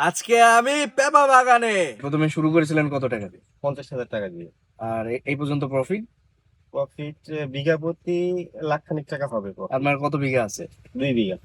আজকে আমি পেপা বাগানে। প্রথমে শুরু করেছিলেন কত টাকা দিয়ে? পঞ্চাশ হাজার টাকা দিয়ে। আর এ- এই পর্যন্ত প্রফিট প্রফিট বিঘা প্রতি লাখ খানিক টাকা হবে profit। আপনার কত বিঘা আছে? দুই বিঘা।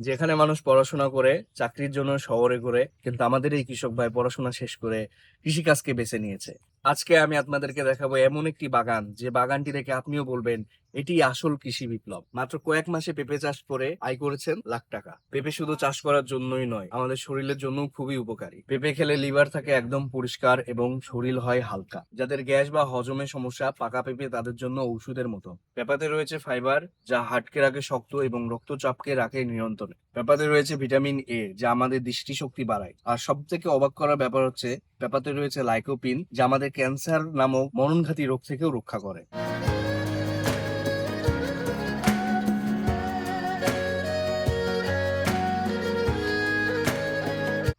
যেখানে মানুষ পড়াশোনা করে চাকরির জন্য শহরে ঘুরে কিন্তু আমাদের এই কৃষক ভাই পড়াশোনা শেষ করে কৃষিকাজকে বেছে নিয়েছে। আজকে আমি আপনাদেরকে দেখাবো এমন একটি বাগান, যে বাগানটি দেখে আপনিও বলবেন, এটি আসল কৃষি বিপ্লব। মাত্র কয়েক মাসে পেঁপে চাষ করে আয় করেছেন লাখ টাকা। পেঁপে শুধু চাষ করার জন্যই নয়, আমাদের শরীরের জন্য খুবই উপকারী। পেঁপে খেলে লিভার থাকে একদম পরিষ্কার এবং শরীর হয় হালকা। যাদের গ্যাস বা হজমের সমস্যা, পাকা পেঁপে তাদের জন্য ঔষধের মতো। পেঁপাতে রয়েছে ফাইবার, যা হাটকে রাখে শক্ত এবং রক্তচাপকে রাখে নিয়ন্ত্রণে। পেঁপাতে রয়েছে ভিটামিন এ যা আমাদের দৃষ্টিশক্তি বাড়ায়। আর সব থেকে অবাক করার ব্যাপার হচ্ছে পেঁপাতে রয়েছে লাইকোপিন যা আমাদের ক্যান্সার নামক মরণঘাতী রোগ থেকেও রক্ষা করে।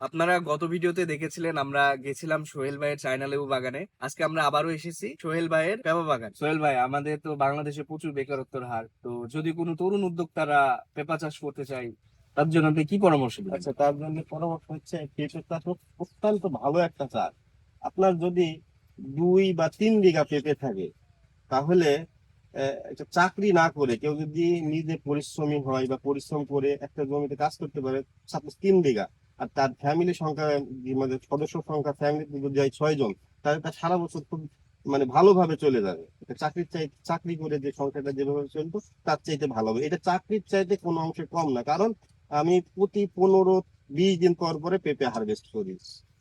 আপনারা গত ভিডিওতে দেখেছিলেন, আমরা গেছিলাম সোহেল ভাইয়ের চায়না লেবু বাগানে। আজকে আমরা আবারও এসেছি সোহেল ভাইয়ের পেঁপা বাগান। সোহেল ভাই, আমাদের তো বাংলাদেশে প্রচুর বেকারত্বের হার। তো যদি কোনো তরুণ উদ্যোক্তারা পেঁপা চাষ করতে চায় তার জন্য আপনি কি পরামর্শ দিবেন? আচ্ছা তার জন্য পরামর্শ হচ্ছে পেঁপে চাষ অত্যন্ত ভালো একটা চাষ আপনার যদি দুই বা তিন বিঘা পেঁপে থাকে, তাহলে একটা চাকরি না করে, কেউ যদি নিজে পরিশ্রমী হয় বা পরিশ্রম করে একটা জমিতে কাজ করতে পারে সাপোজ তিন বিঘা, আর তার ফ্যামিলি সংখ্যা মানে সদস্য সংখ্যা ফ্যামিলি যদি হয় ছয় জন, তাহলে তার সারা বছর খুব মানে ভালোভাবে চলে যাবে। চাকরির চাই, চাকরি করে যে সংখ্যাটা যেভাবে চলতো তার চাইতে ভালো হবে। এটা চাকরির চাইতে কোনো অংশে কম না, কারণ আমি প্রতি পনেরো বিশ দিন পর পরে পেঁপে হারভেস্ট করি।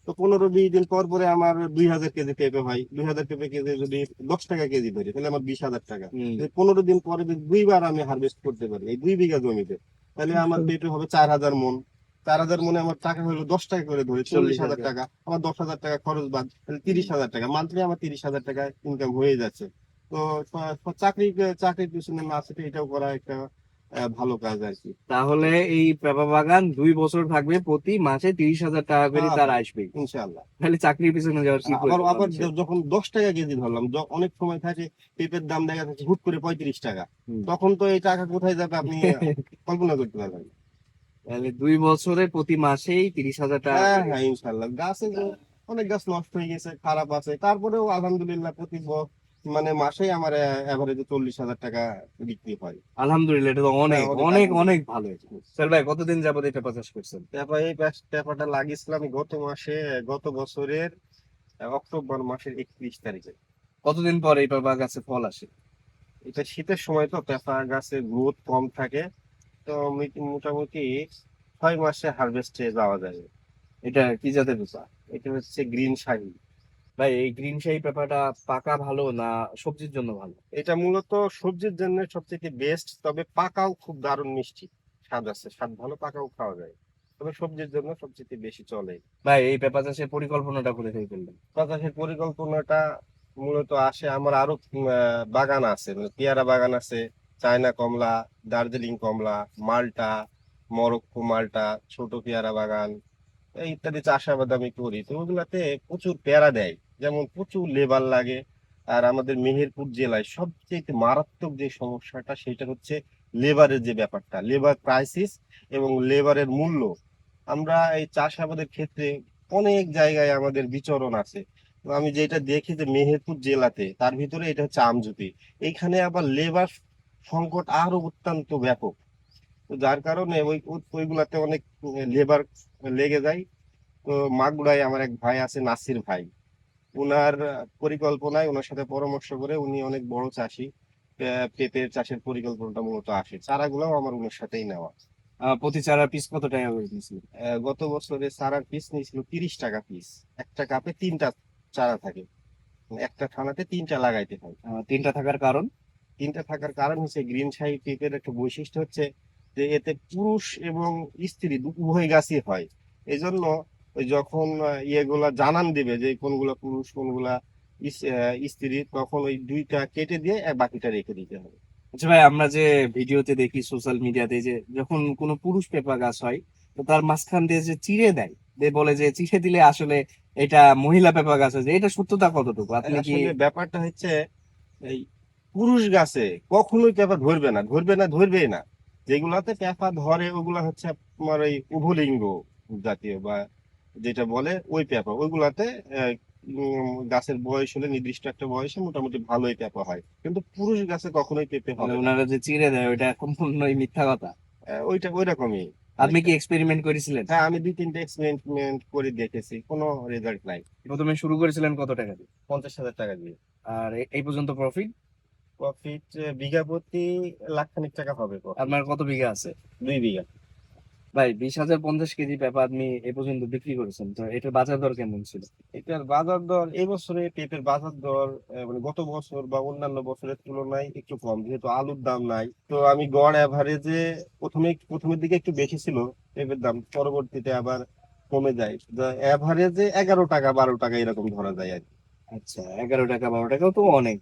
তো পনেরো বিশ দিন পর পরে আমার দুই হাজার কেজি পেঁপে হয়। দুই হাজার পেঁপে কেজি যদি দশ টাকা কেজি ধরি তাহলে আমার বিশ হাজার টাকা। পনেরো দিন পরে যদি দুইবার আমি হারভেস্ট করতে পারি এই দুই বিঘা জমিতে তাহলে আমার পেঁপে হবে চার হাজার মন। চার হাজার মনে আমার টাকা হলো দশ টাকা করে ধরে চল্লিশ হাজার টাকা। আমার দশ হাজার টাকা খরচ বাদ তাহলে তিরিশ হাজার টাকা। মান্থলি আমার তিরিশ হাজার টাকা ইনকাম হয়ে যাচ্ছে। তো চাকরি চাকরির পিছনে না সেটা এটাও করা একটা ভালো কাজ আর কি। তাহলে এই পেঁপা বাগান দুই বছর থাকবে প্রতি মাসে তিরিশ হাজার টাকা করে হ্যাঁ। তার আসবে। ইনশাআল্লাহ। তাহলে চাকরির পিছনে যাওয়ার কি আবার আবার যখন দশ টাকা কেজি ধরলাম অনেক সময় থাকে পেঁপের দাম দেখা যাচ্ছে হুট করে পঁয়ত্রিশ টাকা। তখন তো এই টাকা কোথায় যাবে আপনি কল্পনা করতে পারবেন তাহলে দুই বছরে প্রতি মাসেই তিরিশ হাজার টাকা হ্যাঁ হ্যাঁ ইনশাল্লাহ গাছে অনেক গাছ নষ্ট হয়ে গেছে খারাপ আছে। তারপরেও আলহামদুলিল্লাহ প্রতি ব- মানে মাসেই আমার এভারেজে চল্লিশ হাজার টাকা বিক্রি হয়। আলহামদুলিল্লাহ এটা তো অনেক অনেক অনেক ভালো স্যার ভাই কতদিন যাবত এই পেঁপা চাষ করছেন? পেঁপা এই পেঁপা- পেঁপাটা লাগিয়েছিলাম গত মাসে গত বছরের অক্টোবর মাসের একত্রিশ তারিখে। কতদিন পর এই পেঁপা গাছে ফল আসে? এটা শীতের সময় তো পেঁপা গাছে গ্রোথ কম থাকে। তো মোটামুটি ছয় মাসে হারভেস্টে যাওয়া যায়। এটা কি জাতের পেঁপা? এটা হচ্ছে গ্রিন শাহি। ভাই এই গ্রিন শাহি পেঁপাটা পাকা ভালো না সবজির জন্য ভালো? এটা মূলত সবজির জন্য সবচেয়ে বেস্ট তবে পাকাও খুব দারুণ মিষ্টি স্বাদ আছে। স্বাদ ভালো পাকাও খাওয়া যায়। তবে সবজির জন্য সবচেয়ে বেশি চলে। ভাই এই পেঁপা চাষের পরিকল্পনাটা করে থেকে করলেন বাতাসের পরিকল্পনাটা মূলত আসে আমার আরও বাগান আছে। মানে পেয়ারা বাগান আছে চায়না কমলা দার্জিলিং কমলা মালটা মরক্কো মালটা ছোট পেয়ারা বাগান ইত্যাদি চাষাবাদ আমি করি। তো ওগুলাতে প্রচুর পেয়ারা দেয়। যেমন প্রচুর লেবার লাগে, আর আমাদের মেহেরপুর জেলায় সবচেয়ে মারাত্মক যে সমস্যাটা সেটা হচ্ছে লেবারের যে ব্যাপারটা লেবার ক্রাইসিস এবং লেবারের মূল্য। আমরা এই চাষাবাদের ক্ষেত্রে অনেক জায়গায় আমাদের বিচরণ আছে। আমি যেটা দেখি যে মেহেরপুর জেলাতে, তার ভিতরে এটা হচ্ছে আমজুপি এইখানে আবার লেবার সংকট আরও অত্যন্ত ব্যাপক। তো যার কারণে ওই ওই- ওইগুলাতে অনেক লেবার লেগে যায়। তো মাগুরায় আমার এক ভাই আছে, নাসির ভাই। উনার পরিকল্পনায় ওনার সাথে পরামর্শ করে উনি অনেক বড় চাষি। পেঁপের চাষের পরিকল্পনাটা মূলত আসে। চারাগুলোও আমার ওনার সাথেই নেওয়া। প্রতি চারা পিস কত টাকা করে নিয়েছিল? গত বছরে চারার পিস নিয়েছিল তিরিশ টাকা পিস একটা কাপে তিনটা চারা থাকে। একটা থানাতে তিনটা লাগাইতে হয়। তিনটা থাকার কারণ? তিনটা থাকার কারণ হচ্ছে গ্রিন শাহি পেঁপের একটা বৈশিষ্ট্য হচ্ছে যে এতে পুরুষ এবং স্ত্রী উভয় গাছই হয়। এই জন্য ওই যখন ইয়েগুলা জানান দিবে যে কোনগুলা পুরুষ কোনগুলা স্ত্রী তখন ওই দুইটা কেটে দিয়ে বাকিটা রেখে দিতে হবে। আচ্ছা ভাই আমরা যে ভিডিওতে দেখি সোশ্যাল মিডিয়াতে যে যখন কোনো পুরুষ পেঁপা গাছ হয় তো তার মাঝখান দিয়ে যে চিড়ে দেয় দিয়ে বলে যে চিড়ে দিলে আসলে এটা মহিলা পেঁপা গাছ হয়েছে এটা সত্যতা কতটুকু? আপনি কি ব্যাপারটা হচ্ছে এই পুরুষ গাছে কখনোই পেঁপা ধরবে না ধরবে না ধরবেই না। যেগুলাতে পেঁপা ধরে ওগুলা হচ্ছে তোমার ওই উভলিঙ্গ জাতীয় বা যেটা বলে ওই পেঁপা ওইগুলাতে গাছের বয়স হলে নির্দিষ্ট একটা বয়সে মোটামুটি ভালোই পেঁপা হয়। কিন্তু পুরুষ গাছে কখনোই পেঁপে মানে হবে ওনারা যে চিড়ে দেয় ওইটা সম্পূর্ণই মিথ্যা কথা। ওইটা ওই রকমই আপনি কি এক্সপেরিমেন্ট করেছিলেন? হ্যাঁ আমি দুই তিনটে এক্সপেরিমেন্ট করে দেখেছি কোনো রেজাল্ট নাই। প্রথমে শুরু করেছিলেন কত টাকা দিয়ে? পঞ্চাশ হাজার টাকা দিয়ে। আর এই পর্যন্ত প্রফিট প্রফিট বিঘা প্রতি লাখ খানিক টাকা হবে আপনার কত বিঘা আছে? দুই বিঘা। ভাই বিশ হাজার পঞ্চাশ কেজি পেঁপা আপনি এ পর্যন্ত বিক্রি করেছেন তো এটার বাজার দর কেমন ছিল? এটার বাজার দর এই বছরে পেঁপের বাজার দর মানে গত বছর বা অন্যান্য বছরের তুলনায় একটু কম যেহেতু আলুর দাম নাই। তো আমি গড় অ্যাভারেজে প্রথমে প্রথমের দিকে একটু বেশি ছিল পেঁপের দাম পরবর্তীতে আবার কমে যায়। অ্যাভারেজে এগারো টাকা বারো টাকা এরকম ধরা যায় আর কি। আচ্ছা এগারো টাকা বারো টাকাও তো অনেক।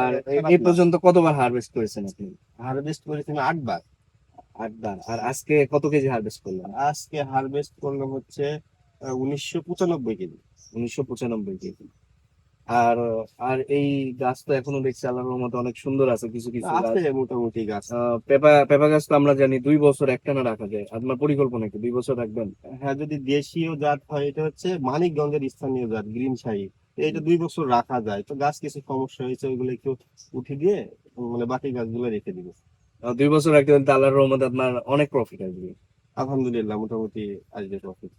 আর এই পর্যন্ত কতবার হারভেস্ট করেছেন আপনি? হারভেস্ট করেছেন আমি আটবার আর আজকে কত কেজি হারভেস্ট করলেন? আজকে হারভেস্ট করলাম হচ্ছে উনিশশো পঁচানব্বই কেজি। উনিশশো পঁচানব্বই কেজি। আর আর এই গাছ তো এখনও দেখছি আল্লাহর রহমতে অনেক সুন্দর আছে কিছু কিছু আছে মোটামুটি গাছ। পেঁপা পেঁপা গাছ তো আমরা জানি দুই বছর একটানা রাখা যায়। আপনার পরিকল্পনা কি? দুই বছর রাখবেন? হ্যাঁ যদি দেশীয় জাত হয় এটা হচ্ছে মানিকগঞ্জের স্থানীয় জাত গ্রিন শাহি। এটা দুই বছর রাখা যায়। তো গাছ কিছু সমস্যা হয়েছে ওইগুলো একটু উঠে দিয়ে মানে বাকি গাছগুলো রেখে দিব। দুই বছর পারলে তো আল্লাহর রহমতে আপনার অনেক প্রফিট আসবে। আলহামদুলিল্লাহ মোটামুটি আসবে প্রফিট